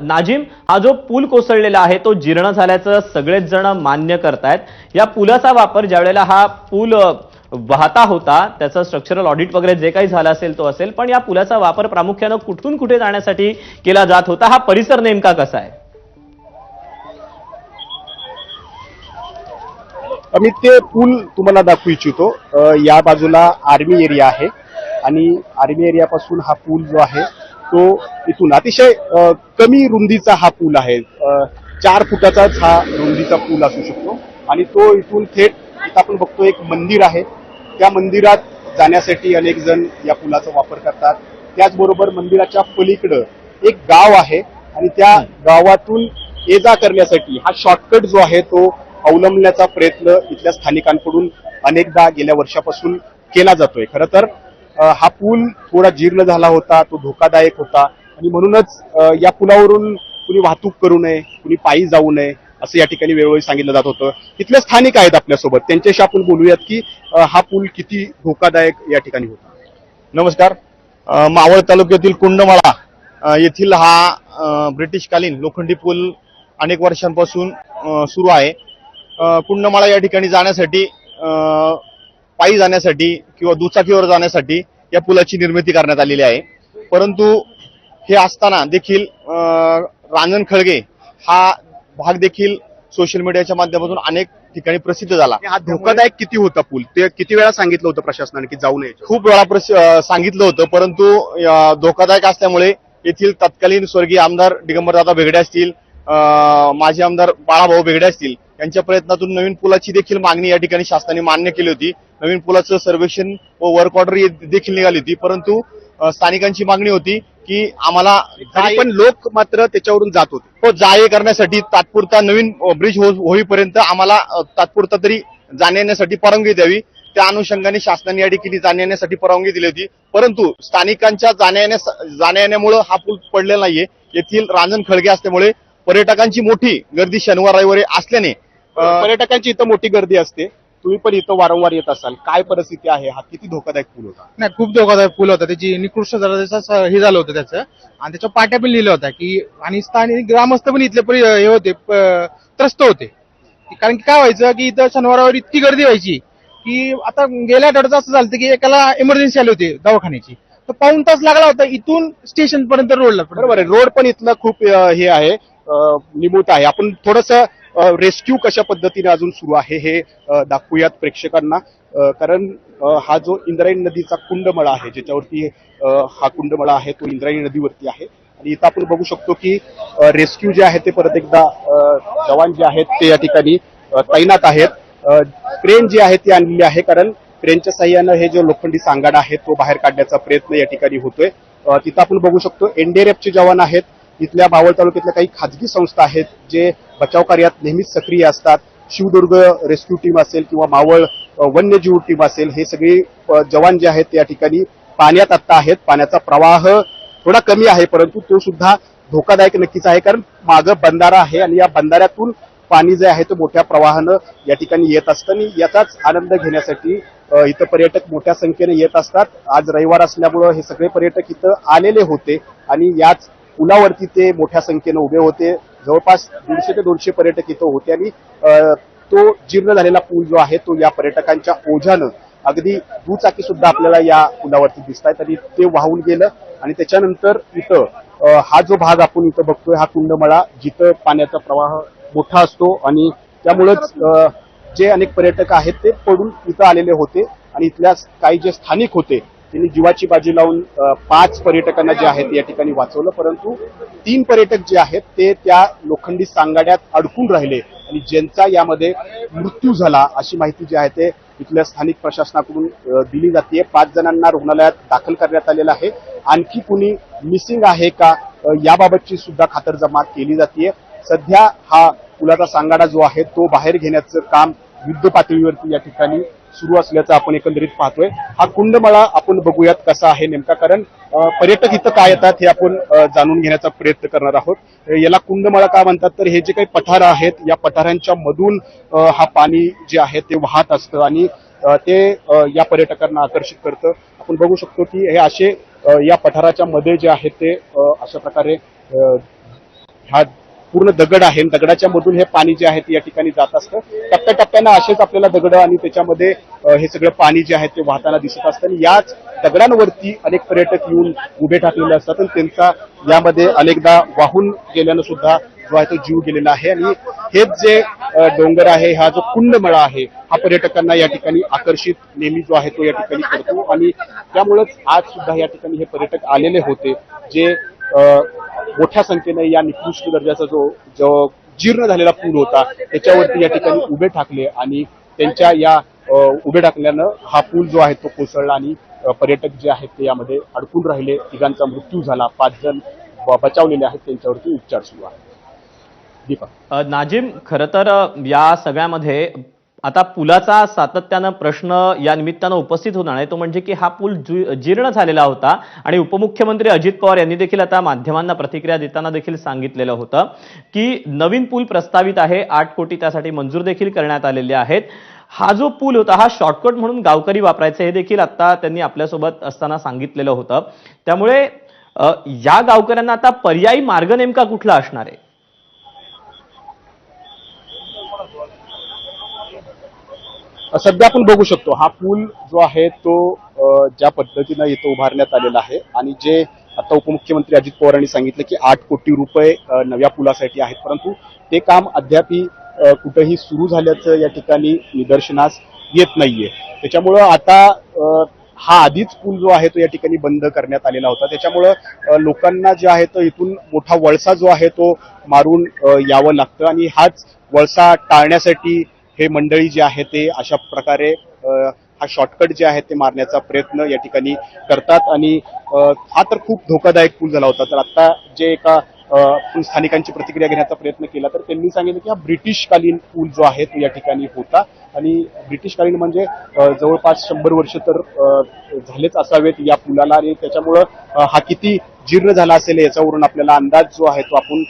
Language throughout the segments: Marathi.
नाजिम हा जो पूल कोसळलेला आहे तो जीर्ण झाल्याचं सगळेच जण मान्य करतायत. या पुलाचा वापर ज्यावेळेला हा पूल वाहता होता त्याचं स्ट्रक्चरल ऑडिट वगैरे जे काही झालं असेल तो असेल पण या पुलाचा वापर प्रामुख्यानं कुठून कुठे जाण्यासाठी केला जात होता हा परिसर नेमका कसा आहे? मी ते पूल तुम्हाला दाखवू इच्छितो. या बाजूला आर्मी एरिया आहे. आणि आर्मी एरियापासून हा पूल जो आहे तो इथून. अतिशय कमी रुंदीचा हा पूल आहे. चार फुटाचाच हा रुंदीचा पूल असू शकतो. आणि तो इथून थेट इथं आपण बघतो एक मंदिर आहे. त्या मंदिरात जाण्यासाठी अनेक जण या पुलाचा वापर करतात. त्याचबरोबर मंदिराच्या पलीकडं एक गाव आहे आणि त्या गावातून ये जा करण्यासाठी हा शॉर्टकट जो आहे तो अवलंबण्याचा प्रयत्न इथल्या स्थानिकांकडून अनेकदा गेल्या वर्षापासून केला जातोय. खरं तर हा पूल थोडा जीर्ण झाला होता तो धोकादायक होता. आणि म्हणूनच या पुलावरून कुणी वाहतूक करू नये कुणी पायी जाऊ नये असं या ठिकाणी वेळोवेळी सांगितलं जात होतं. तिथले स्थानिक आहेत आपल्यासोबत. त्यांच्याशी आपण बोलूयात की हा पूल किती धोकादायक या ठिकाणी होता. नमस्कार. मावळ तालुक्यातील कुंडमाळा येथील हा ब्रिटिशकालीन लोखंडी पूल अनेक वर्षांपासून सुरू आहे. कुंडमाळा या ठिकाणी जाण्यासाठी पायी जाण्यासाठी किंवा दुचाकीवर जाण्यासाठी या पुलाची निर्मिती करण्यात आलेली आहे. परंतु हे असताना देखील अ, रांजण खळगे हा भाग देखील सोशल मीडियाच्या माध्यमातून अनेक ठिकाणी प्रसिद्ध झाला. हा धोकादायक किती होता पूल? ते किती वेळा सांगितलं होतं प्रशासनाने की जाऊ नये? खूप वेळा सांगितलं होतं परंतु धोकादायक असल्यामुळे येथील तत्कालीन स्वर्गीय आमदार दिगंबरदादा बेगडे असतील माजी आमदार बाळाभाऊ बेगडे असतील. यांच्या प्रयत्नातून नवीन पुलाची देखील मागणी या ठिकाणी शासनाने मान्य केली होती. नवीन पुलाचं सर्वेक्षण व वर्क ऑर्डर देखील निघाली होती. परंतु स्थानिकांची मागणी होती की आम्हाला पण लोक मात्र त्याच्यावरून जात होते. तो जा करण्यासाठी तात्पुरता नवीन ब्रिज होईपर्यंत आम्हाला तात्पुरता तरी जाण्या येण्यासाठी परवानगी द्यावी. त्या अनुषंगाने शासनाने या ठिकाणी जाण्या येण्यासाठी परवानगी दिली होती. परंतु स्थानिकांच्या जाण्या जाण्या येण्यामुळे हा पूल पडलेला नाहीये. येथील रांजण खळगे असल्यामुळे पर्यटकांची मोठी गर्दी शनिवार रविवारी असल्याने पर्यटकांची इथं मोठी गर्दी असते. तुम्ही पण इथं वारंवार येत असाल. काय परिस्थिती आहे? हा किती धोकादायक पूल होता? नाही खूप धोकादायक पूल होता. त्याची निकृष्ट दर्जाचा हे झालं होतं त्याचं. आणि त्याच्या पाट्या पण लिहिलं होत्या की आणि स्थानिक ग्रामस्थ पण इथले परि- हे होते त्रस्त होते. कारण की काय व्हायचं की इथं शनिवारावर इतकी गर्दी व्हायची की आता गेल्या आठवड्यात असं झालं की एकाला इमर्जन्सी आली होती दवाखान्याची. तर पाऊण तास लागला होता इथून स्टेशन पर्यंत रोडला बरोबर आहे. रोड पण इथलं खूप हे आहे. अ, निमूट आहे. आपण थोडस रेस्क्यू कशा पद्धतीने अजून सुरू आहे हे दाखवूयात प्रेक्षकांना. कारण हा जो इंद्रायणी नदीचा कुंडमळा आहे ज्याच्यावरती हा कुंडमळा आहे तो इंद्रायणी नदीवरती आहे. आणि इथं आपण बघू शकतो की रेस्क्यू जे आहे ते परत एकदा जवान जे आहेत ते या ठिकाणी तैनात आहेत. क्रेन जी आहे ती आणलेली आहे कारण क्रेनच्या सहाय्यानं हे जो लोखंडी सांगाडा आहे तो बाहेर काढण्याचा प्रयत्न या ठिकाणी होतोय. तिथं आपण बघू शकतो एनडीआरएफचे जवान आहेत. इथल्या मावळ तालुक्यातल्या काही खाजगी संस्था आहेत जे बचाव कार्यात नेहमीच सक्रिय असतात. शिवदुर्ग रेस्क्यू टीम असेल किंवा मावळ वन्यजीव टीम असेल हे सगळे जवान जे आहेत या ठिकाणी पाण्यात आत्ता आहेत. पाण्याचा प्रवाह थोडा कमी आहे परंतु तो सुद्धा धोकादायक नक्कीच आहे कारण मागं बंधारा आहे आणि या बंधाऱ्यातून पाणी जे आहे ते मोठ्या प्रवाहानं या ठिकाणी येत असतं आणि याचाच आनंद घेण्यासाठी इथं पर्यटक मोठ्या संख्येने येत असतात. आज रविवार असल्यामुळं हे सगळे पर्यटक इथं आलेले होते आणि याच पुलावरती ते मोठ्या संख्येनं उभे होते. जवळपास दीडशे ते दोनशे पर्यटक इथं होते आणि तो जीर्ण झालेला पूल जो आहे तो या पर्यटकांच्या ओझ्यानं अगदी दुचाकी सुद्धा आपल्याला या पुलावरती दिसत आहेत आणि ते वाहून गेलं आणि त्याच्यानंतर इथं हा जो भाग आपण इथं बघतोय हा कुंडमळा जिथं पाण्याचा प्रवाह मोठा असतो आणि त्यामुळंच जे अनेक पर्यटक आहेत ते पडून इथं आलेले होते आणि इथल्या काही जे स्थानिक होते त्यांनी जीवाची बाजी लावून पाच पर्यटकांना जे आहेत या ठिकाणी वाचवलं परंतु तीन पर्यटक जे आहेत ते त्या लोखंडी सांगाड्यात अडकून राहिले आणि ज्यांचा यामध्ये मृत्यू झाला अशी माहिती जी आहे ते इथल्या स्थानिक प्रशासनाकडून दिली जाते. पाच जणांना रुग्णालयात दाखल करण्यात आलेलं आहे. आणखी कुणी मिसिंग आहे का याबाबतची सुद्धा खातरजमा केली जाते. सध्या हा पुलाचा सांगाडा जो आहे तो बाहेर घेण्याचं काम युद्ध पातळीवरती या ठिकाणी सुरू असल्याचं आपण एकंदरीत पाहतोय. हा कुंडमळा आपण बघूयात कसा आहे नेमका कारण पर्यटक इथं काय येतात हे आपण जाणून घेण्याचा प्रयत्न करणार आहोत. याला कुंडमळा का म्हणतात? तर हे जे काही पठार आहेत या पठारांच्या मधून हा पाणी जे आहे ते वाहत असतं आणि ते या पर्यटकांना आकर्षित करतं. आपण बघू शकतो की हे असे या पठाराच्या मध्ये जे आहे ते अशा प्रकारे ह्या पूर्ण दगड आहे. दगडाच्या मधून हे पाणी जे आहे ते या ठिकाणी जात असतं. टप्प्याटप्प्यानं असेच आपल्याला दगड आणि त्याच्यामध्ये हे सगळं पाणी जे आहे ते वाहताना दिसत असतं. आणि याच दगडांवरती अनेक पर्यटक येऊन उभे टाकलेले असतात. आणि त्यांचा यामध्ये अनेकदा वाहून गेल्यानं सुद्धा जो आहे तो जीव गेलेला आहे. आणि हेच जे डोंगर आहे हा जो कुंडमळा आहे हा पर्यटकांना या ठिकाणी आकर्षित नेहमी जो आहे तो या ठिकाणी करतो. आणि त्यामुळेच आज सुद्धा या ठिकाणी हे पर्यटक आलेले होते. जे मोठ्या संख्येने या निकृष्ट दर्जाचा जो जो जीर्ण झालेला पूल होता त्याच्यावरती या ठिकाणी उभे ठाकले आणि त्यांच्या या उभे टाकल्यानं हा पूल जो आहे तो कोसळला आणि पर्यटक जे आहेत ते यामध्ये अडकून राहिले. तिघांचा मृत्यू झाला. पाच जण बचावलेले आहेत. त्यांच्यावरती उपचार सुरू आहेत. दीपक. अ, नाजिम खरं तर या सगळ्यामध्ये आता पुलाचा सातत्यानं प्रश्न या निमित्तानं उपस्थित होणार आहे. तो म्हणजे की हा पूल जीर्ण झालेला होता आणि उपमुख्यमंत्री अजित पवार यांनी देखील आता माध्यमांना प्रतिक्रिया देताना देखील सांगितलेलं होतं की नवीन पूल प्रस्तावित आहे. आठ कोटी त्यासाठी मंजूर देखील करण्यात आलेले आहेत. हा जो पूल होता हा शॉर्टकट म्हणून गावकरी वापरायचा हे देखील आता त्यांनी आपल्यासोबत असताना सांगितलेलं होतं. त्यामुळे या गावकऱ्यांना आता पर्यायी मार्ग नेमका कुठला असणार आहे? सध्या आपण बघू शकतो हा पूल जो आहे तो ज्या पद्धतीनं इथं उभारण्यात आलेला आहे आणि जे आता उपमुख्यमंत्री अजित पवार यांनी सांगितलं की आठ कोटी रुपये नव्या पुलासाठी आहेत. परंतु ते काम अद्यापही कुठंही सुरू झाल्याचं या ठिकाणी निदर्शनास येत नाहीये. त्याच्यामुळं आता हा आधीच पूल जो आहे तो या ठिकाणी बंद करण्यात आलेला होता. त्याच्यामुळं लोकांना जे आहे तो इथून मोठा वळसा जो आहे तो मारून यावं लागतं आणि हाच वळसा टाळण्यासाठी हे मंडळी जे आहे ते अशा प्रकारे हा शॉर्टकट जे आहे ते मारण्याचा प्रयत्न या ठिकाणी करतात आणि हा तर खूप धोकादायक पूल झाला होता. तर आता जे एका स्थानिकांची प्रतिक्रिया घेण्याचा प्रयत्न केला तर त्यांनी सांगितलं की हा ब्रिटिशकालीन पूल जो आहे तो या ठिकाणी होता. आणि ब्रिटिशकालीन म्हणजे जवळपास शंभर वर्ष तर झालेच असावेत या पुलाला आणि त्याच्यामुळं हा किती जीर्ण झाला असेल याच्यावरून आपल्याला अंदाज जो आहे तो आपण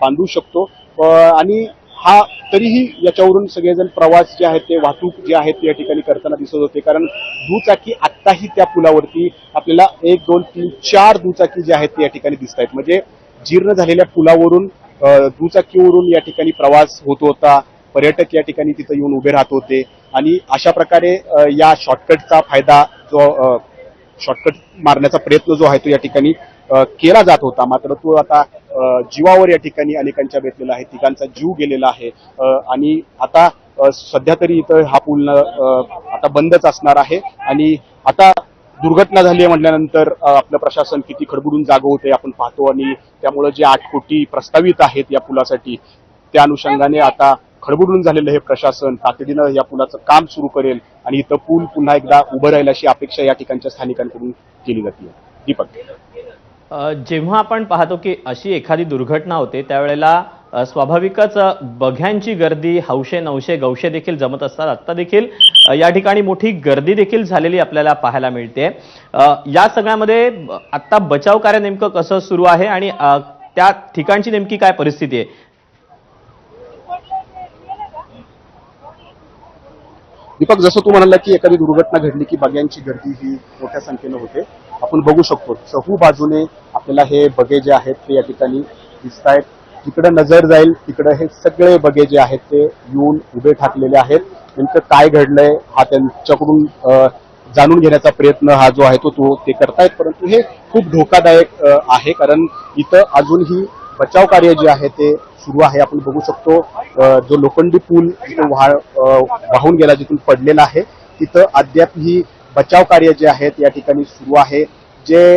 बांधू शकतो. आणि हा तरीही याच्यावरून सगळेजण प्रवास जे आहेत ते वाहतूक जे आहेत ते या ठिकाणी करताना दिसत होते. कारण दुचाकी आत्ताही त्या पुलावरती आपल्याला एक दोन तीन चार दुचाकी जे आहेत ते या ठिकाणी दिसत आहेत. म्हणजे जीर्ण झालेल्या पुलावरून दुचाकीवरून या ठिकाणी प्रवास होत होता. पर्यटक या ठिकाणी तिथं येऊन उभे राहत होते. आणि अशा प्रकारे या शॉर्टकटचा फायदा जो शॉर्टकट मारण्याचा प्रयत्न जो आहे तो या ठिकाणी केला जात होता. मात्र तो आता जीवावर या ठिकाणी अनेकांच्या बेतलेला आहे तिघांचा जीव गेलेला आहे. आणि आता सध्या तरी इथं हा पूल आता बंदच असणार आहे. आणि आता दुर्घटना झाली आहे म्हटल्यानंतर आपलं प्रशासन किती खडबडून जागं होते आपण पाहतो. आणि त्यामुळे जे आठ कोटी प्रस्तावित आहेत या पुलासाठी त्या अनुषंगाने आता खडबडून झालेलं हे प्रशासन तातडीनं या पुलाचं काम सुरू करेल. आणि इथं पूल पुन्हा एकदा उभं राहील अशी अपेक्षा या ठिकाणच्या स्थानिकांकडून केली जाते. दीपक. जेव्हा आपण पाहतो की अशी एखादी दुर्घटना होते त्यावेळेला स्वाभाविकच बघ्यांची गर्दी हौशे नवशे गवशे देखील जमत असतात. आत्ता देखील या ठिकाणी मोठी गर्दी देखील झालेली आपल्याला पाहायला मिळते. या सगळ्यामध्ये आत्ता बचाव कार्य नेमकं कसं सुरू आहे आणि त्या ठिकाणची नेमकी काय परिस्थिती आहे? दीपक जसं तू म्हणाला की एखादी दुर्घटना घडली की बग्यांची गर्दी ही मोठ्या संख्येनं होते आपण बघू शकतो. चहू बाजूने आपल्याला हे बगे जे आहेत ते या ठिकाणी दिसत आहेत. जिकडे नजर जाईल तिकडे हे सगळे बगे जे आहेत ते येऊन उभे ठाकलेले आहेत. नेमकं काय घडलंय हा त्यांच्याकडून जाणून घेण्याचा प्रयत्न हा जो आहे तो तो ते करतायत. परंतु हे खूप धोकादायक आहे. कारण इथं अजूनही बचाव कार्य जे आहे ते सुरू आहे. आपण बघू शकतो जो लोखंडी पूल जिथून वाह वाहून गेला जिथून पडलेला आहे तिथं अद्याप ही बचाव कार्य जे आहेत या ठिकाणी सुरू आहे. जे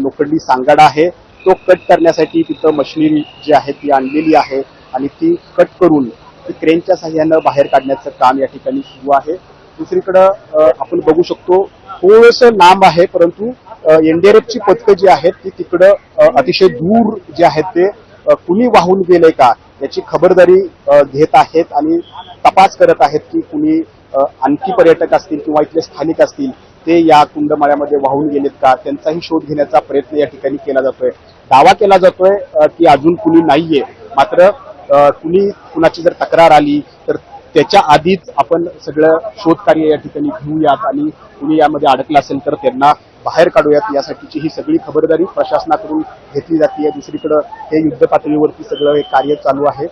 लोखंडी सांगाडा आहे तो कट करण्यासाठी तिथं मशिनरी जी आहे ती आणलेली आहे आणि ती कट करून ती क्रेनच्या साह्यानं बाहेर काढण्याचं काम या ठिकाणी सुरू आहे. दुसरीकडं आपण बघू शकतो थोडस लांब आहे परंतु एनडीआरएफची पथकं जी आहेत ती तिकडं अतिशय दूर जे आहेत ते कुणी वाहून गेले का? याची खबरदारी घेत आहेत आणि तपास करत आहेत की कुणी आणखी पर्यटक असतील किंवा इथले स्थानिक असतील ते या कुंडमाळ्यामध्ये वाहून गेलेत का? त्यांचाही शोध घेण्याचा प्रयत्न या ठिकाणी केला जातोय. दावा केला जातोय की अजून कुणी नाहीये. मात्र कुणी कुणाची जर तक्रार आली तर त्याच्या आधीच आपण सगळं शोधकार्य या ठिकाणी घेऊयात आणि कुणी यामध्ये अडकलं असेल तर त्यांना बाहेर काढूयात. यासाठीची ही सगळी खबरदारी प्रशासनाकडून घेतली जाते. दुसरीकडे हे युद्ध पातळीवरती सगळं हे कार्य चालू आहे.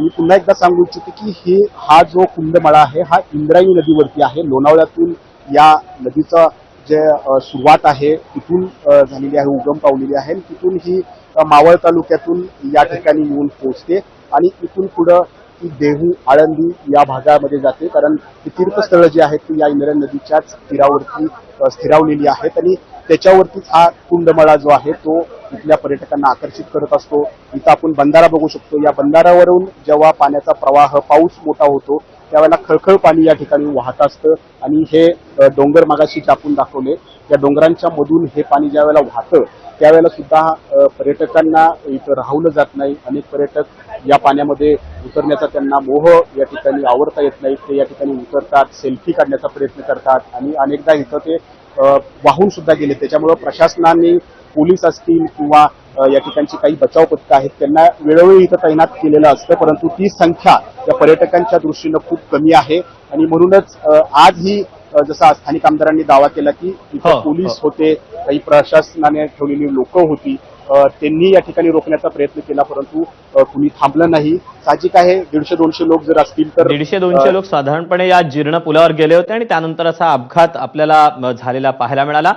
मी पुन्हा एकदा सांगू इच्छितो की हे हा जो कुंडमाळा आहे हा इंद्रायणी नदीवरती आहे. लोणावळ्यातून या नदीचा जे सुरुवात आहे तिथून झालेली आहे उगम पावलेली आहे तिथून ही मावळ तालुक्यातून या ठिकाणी येऊन पोहोचते आणि इथून पुढं ती देहू आळंदी या भागामध्ये जाते. कारण ती तीर्थस्थळं जी आहेत ती या इंद्रायणी नदीच्याच तीरावरती स्थिरावलेली आहेत. आणि त्याच्यावरतीच हा कुंडमळा जो आहे तो इथल्या पर्यटकांना आकर्षित करत असतो. इथं आपण बंधारा बघू शकतो. या बंधाऱ्यावरून जेव्हा पाण्याचा प्रवाह पाऊस मोठा होतो त्यावेळेला खळखळ पाणी या ठिकाणी वाहत असतं. आणि हे डोंगर मागाशी टाकून दाखवले या डोंगरांच्या मधून हे पाणी ज्या वेळेला वाहतं त्यावेळेला सुद्धा पर्यटकांना इथं राहवलं जात नाही. अनेक पर्यटक या पाण्यामध्ये उतरण्याचा त्यांना मोह या ठिकाणी आवडता येत नाही. ते या ठिकाणी उतरतात सेल्फी काढण्याचा प्रयत्न करतात आणि अनेकदा इथं ते वाहून सुद्धा गेले. त्याच्यामुळं प्रशासनाने पोलीस असतील किंवा या ठिकाणची काही बचाव पथकं आहेत त्यांना वेळोवेळी इथं तैनात केलेलं असतं. परंतु ती संख्या या पर्यटकांच्या दृष्टीनं खूप कमी आहे. आणि म्हणूनच अ, आजही अ, जसा स्थानिक आमदारांनी दावा केला की इथं हो, पोलीस होते काही प्रशासनाने ठेवलेली लोक होती. त्यांनी या ठिकाणी रोखण्याचा प्रयत्न केला परंतु कुणी थांबलं नाही. साहजिक आहे दीडशे दोनशे लोक जर असतील तर दीडशे दोनशे लोक साधारणपणे या जीर्ण पुलावर गेले होते आणि त्यानंतर असा अपघात आपल्याला झालेला पाहायला मिळाला.